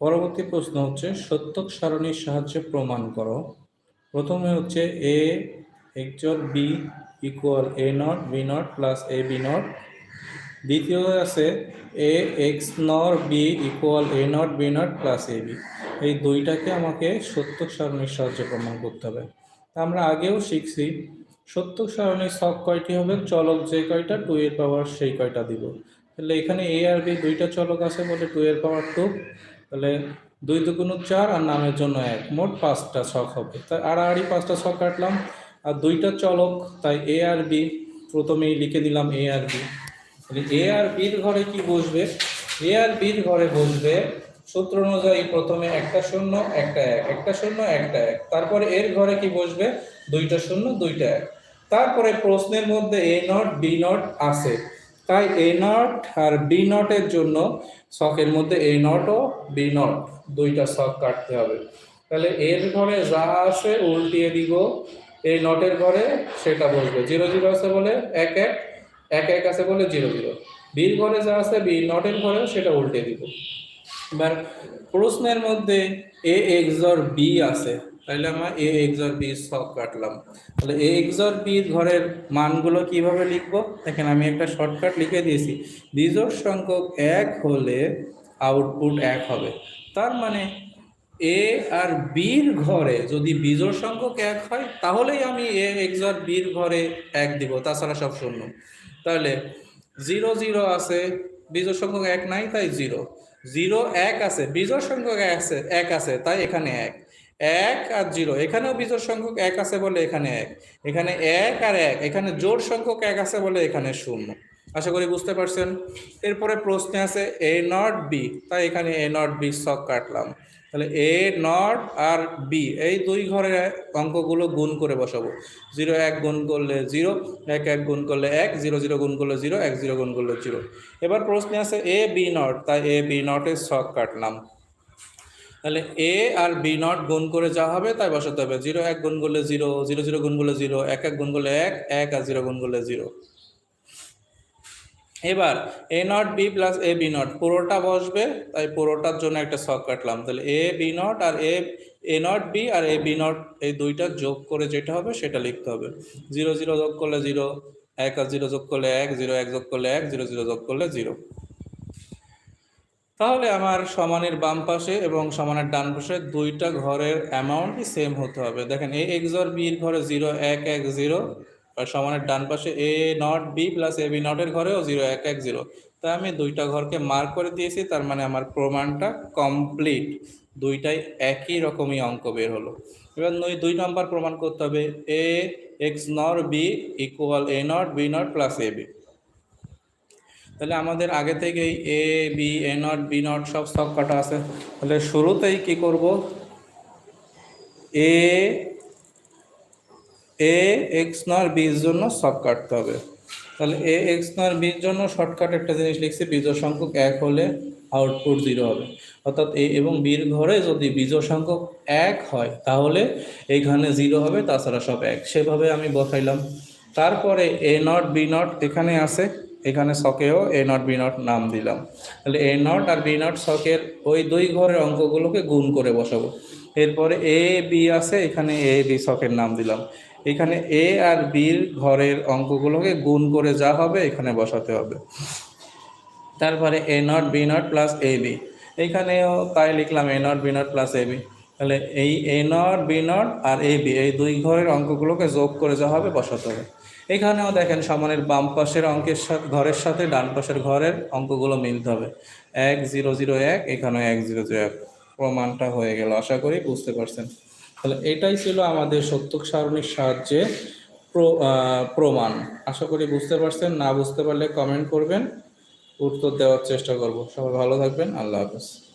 পরবর্তী প্রশ্ন হচ্ছে, সত্যক সারণীর সাহায্যে প্রমাণ করো। প্রথমে হচ্ছে A XOR B equal A not B not plus A B not দ্বিতীয় আছে A XNOR B equal A not B not plus A B এই দুইটাকে আমাকে সত্যক সারণীর সাহায্যে প্রমাণ করতে হবে। তা আমরা আগেও শিখছি, সত্যক সারণীর সব কয়টি হবে? চলক যে কয়টা টু এর পাওয়ার সেই কয়টা দিব। তাহলে এখানে এ আর বি দুইটা চলক আছে বলে টু এর পাওয়ার টু তাহলে দুই দুগুণ চার আর নামের জন্য এক। মোট পাঁচটা ছক হবে। তাই আড়াআড়ি পাঁচটা ছক কাটলাম। আর দুইটা চলক, তাই এ আর বি প্রথমেই লিখে দিলাম এ আর বি তাহলে এ আর বির ঘরে কি বসবে? এ আর বির ঘরে বসবে সূত্র অনুযায়ী প্রথমে একটা শূন্য, একটা এক। একটা শূন্য, একটা এক। তারপরে এর ঘরে কি বসবে? দুইটা শূন্য, দুইটা এক। তারপরে প্রশ্নের মধ্যে এ নট বি নট আছে। তাই এ নট আর বি নটের জন্য শখের মধ্যে এ নট ও বি নট দুইটা শখ কাটতে হবে। তাহলে এর ঘরে যা আসে উল্টিয়ে দিব এই নটের ঘরে সেটা বসবে। জিরো জিরো আছে বলে এক এক এক এক আছে বলে জিরো জিরো। বির ঘরে যা আছে বি নটের ঘরেও সেটা উল্টে দিব। এবার প্রশ্নের মধ্যে এ এক্সর বি আছে। তাহলে আমরা এ এক্সর বি সব কাটলাম। তাহলে এ এক্সর বির ঘরের মানগুলো কীভাবে লিখব? দেখেন, আমি একটা শর্টকাট লিখে দিয়েছি। বিজোড় সংখ্যক এক হলে আউটপুট এক হবে। তার মানে এ আর বির ঘরে যদি বিজোড় সংখ্যক এক হয়, তাহলেই আমি এ এক্সর বির ঘরে এক দিব। তাছাড়া সব শূন্য। তাহলে জিরো জিরো আছে বিজোড় সংখ্যক এক নাই, তাই জিরো জিরো এক আছে বিজোড় সংখ্যক আছে, এক আছে, তাই এখানে এক। এক আর জিরো। এখানেও বিজোড় সংখ্যক এক আছে বলে এখানে এক। এখানে এক আর এক। এখানে জোড় সংখ্যক এক আছে বলে এখানে শূন্য। আশা করি বুঝতে পারছেন? এরপরে প্রশ্নে আছে এ নট বি। তাই এখানে এ নট বি সক কাটলাম। তাহলে এ নট আর বি, এই দুই ঘরের অঙ্কগুলো গুণ করে বসাবো। জিরো এক গুণ করলে জিরো, এক এক গুণ করলে এক, জিরো জিরো গুণ করলে জিরো, এক জিরো গুণ করলে জিরো। এবার প্রশ্নে আছে এ বি নট। তাই এ বি নটের শখ কাটলাম। তাহলে এ আর বি নট গুণ করে যা হবে তাই বসাতে হবে জিরো, এক গুণ করলে জিরো জিরো জিরো গুণ করলে জিরো, এক এক গুণ করলে এক এক আর জিরো গুণ করলে জিরো। এবার A not B plus A B not পুরোটা বসবে, তাই পুরোটার জন্য একটা শখ কাটলাম। তাহলে এ বি নট আর এ এ নট বি আর এ বি নট এই দুইটা যোগ করে যেটা হবে সেটা লিখতে হবে। জিরো জিরো যোগ করলে জিরো, এক আর জিরো যোগ করলে এক, জিরো, এক যোগ করলে এক, জিরো জিরো যোগ করলে জিরো। তাহলে আমার সমানের বাম পাশে এবং সমানের ডান পাশে দুইটা ঘরের অ্যামাউন্টই সেম হতে হবে। দেখেন এ এক্স এক্সর বির ঘরে জিরো এক এক জিরো আর সমানের ডান পাশে A not B plus A B নটের ঘরেও জিরো এক এক জিরো তাই আমি দুইটা ঘরকে মার্ক করে দিয়েছি, তার মানে আমার প্রমাণটা কমপ্লিট দুইটাই একই রকমই অঙ্ক বের হলো। এবার নই দুই নম্বর প্রমাণ করতে হবে। A XNOR B equal A not B not plus A B তাহলে আমাদের আগে থেকেই A B A not B not সব সব কাটা আছে। তাহলে শুরুতেই কি করব? এ এ এক্স নর বির জন্য সব কাটতে হবে। তাহলে এ এক্স নর বির জন্য শর্টকাট একটা জিনিস লিখছি বিজোড় সংখ্যক এক হলে আউটপুট জিরো হবে। অর্থাৎ এ এবং বির ঘরে যদি বিজোড় সংখ্যক এক হয়, তাহলে এইখানে জিরো হবে, তাছাড়া সব এক। সেভাবে আমি বসাইলাম। তারপরে এ নট বি নট এখানে আছে। এখানে শকেও এ নট বি নট নাম দিলাম। তাহলে এ নট আর বি নট শকের ওই দুই ঘরের অঙ্কগুলোকে গুণ করে বসাবো। এরপরে এ বি আছে, এখানে এ বি শকের নাম দিলাম। এখানে এ আর বির ঘরের অঙ্কগুলোকে গুণ করে যা হবে, এখানে বসাতে হবে। তারপরে A not B not plus A B এইখানেও তাই লিখলাম A not B not plus A B তাহলে এই এ নট বি নট আর এ বি এই দুই ঘরের অঙ্কগুলোকে যোগ করে যা হবে বসাতে হবে। এখানেও দেখেন সমানের বাম পাশের অঙ্কের সাথে ঘরের সাথে ডান পাশের ঘরের অঙ্কগুলো মিলতে হবে। এক, জিরো জিরো, এক, এখানে এক, জিরো জিরো, এক। প্রমাণটা হয়ে গেল, আশা করি বুঝতে পারছেন। তাহলে এটাই ছিল আমাদের সত্যক সারণীর সাহায্যে প্র- প্রমাণ। আশা করি বুঝতে পারছেন, না বুঝতে পারলে কমেন্ট করবেন। উত্তর দেওয়ার চেষ্টা করব। সবাই ভালো থাকবেন, আল্লাহ হাফেজ।